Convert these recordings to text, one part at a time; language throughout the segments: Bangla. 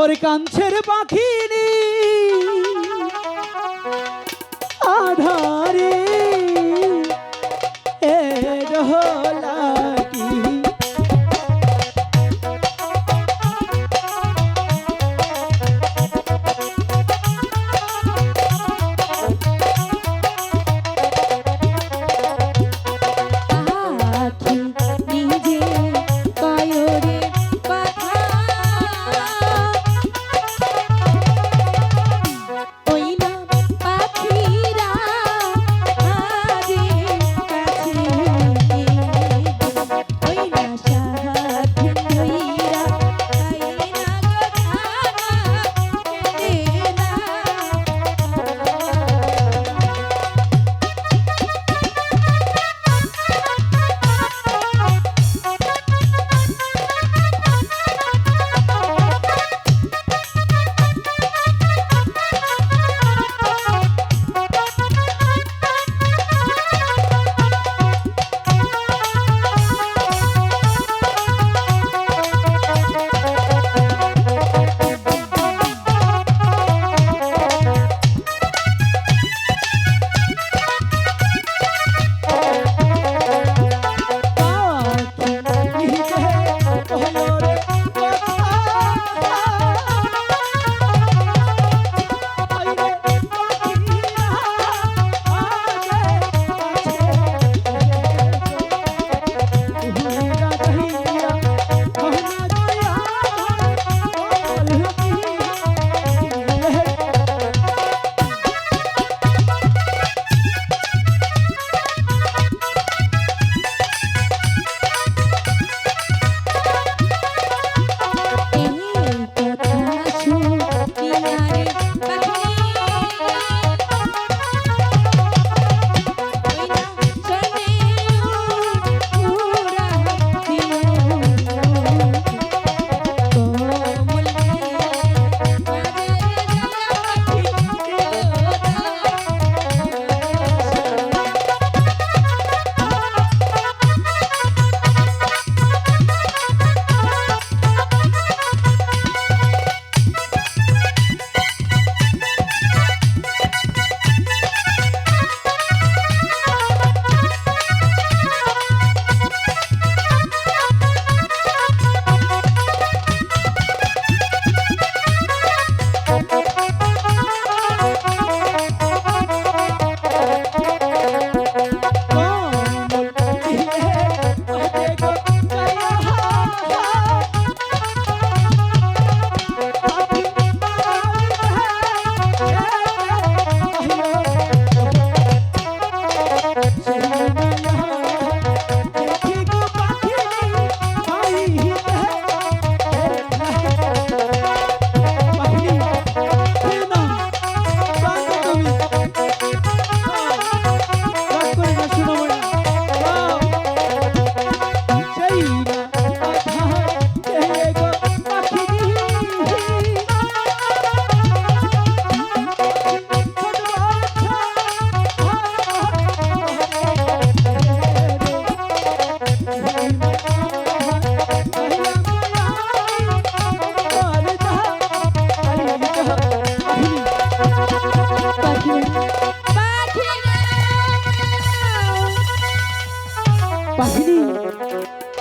ওরে কাঞ্ছের পাখিনি। আধারে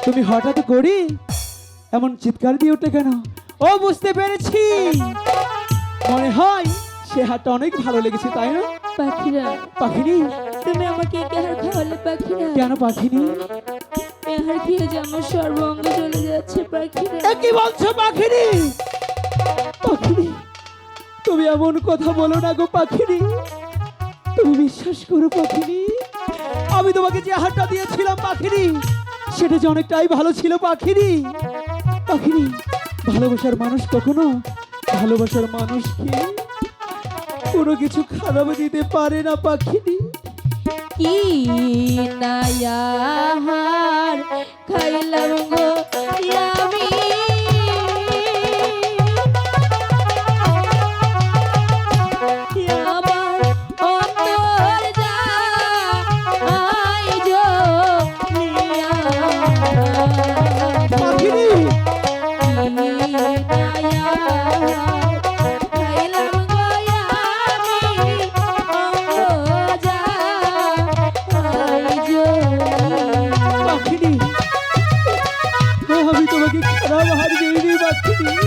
তুমি হঠাৎ করি এমন চিৎকার দিয়ে উঠলে কেন? ও বুঝতে পেরেছি। মনে হয় সে হাতটা অনেক ভালো লেগেছে তাই না? পাখিরা পাখিনি? তুমি আমাকে কেহার খাওয়ালে পাখিরা? কেন পাখিনি? এহার খেয়ে যে আমার সর্বঙ্গ চলে যাচ্ছে পাখিরা। এ কি বলছো পাখিনি? পাখিনি? তুমি এমন কথা বলো না গো পাখিনি। তুমি বিশ্বাস করো পাখিনি। আমি তোমাকে যে হাতটা দিয়েছিলাম পাখিনি সেটা যে অনেকটাই ভালো ছিল পাখিরি। পাখিরি, ভালোবাসার মানুষ কখনো ভালোবাসার মানুষকে কোনো কিছু খারাপ দিতে পারে না পাখিরি। কি নায়াহার Mm-hmm.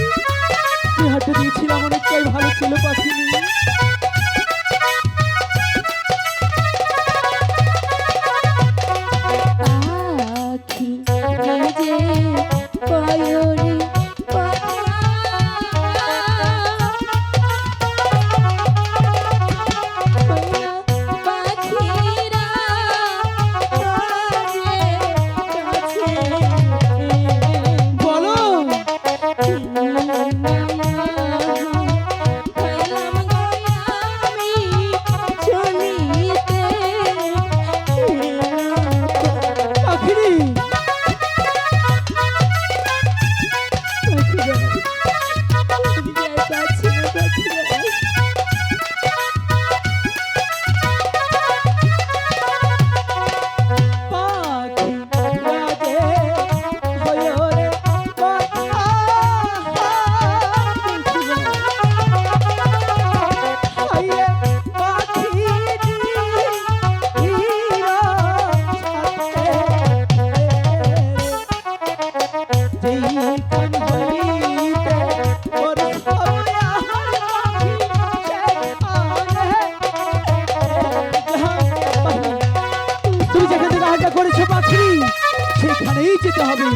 হবে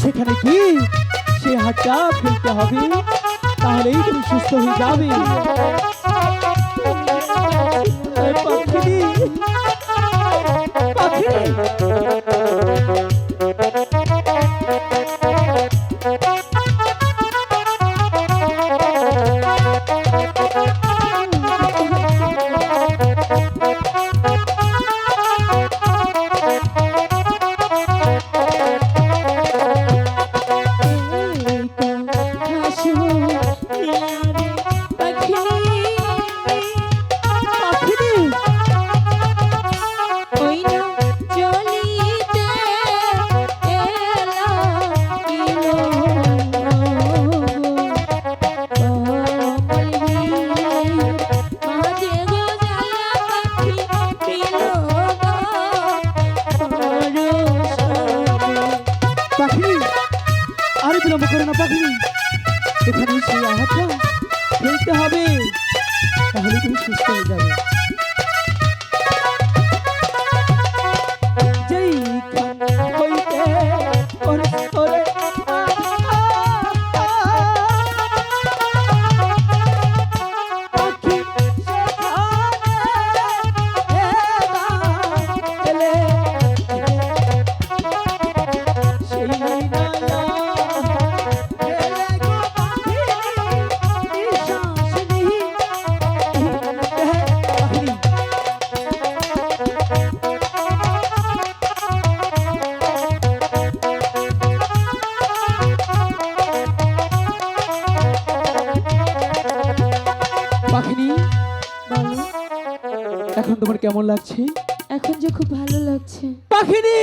সেখানে গিয়ে সে হাটটা ফেলতে হবে তাহলেই তুমি সুস্থ হয়ে যাবে পাখিনি পাখিনি assistem, galera. তোমার কেমন লাগছে? এখন যে খুব ভালো লাগছে। পাখিনি!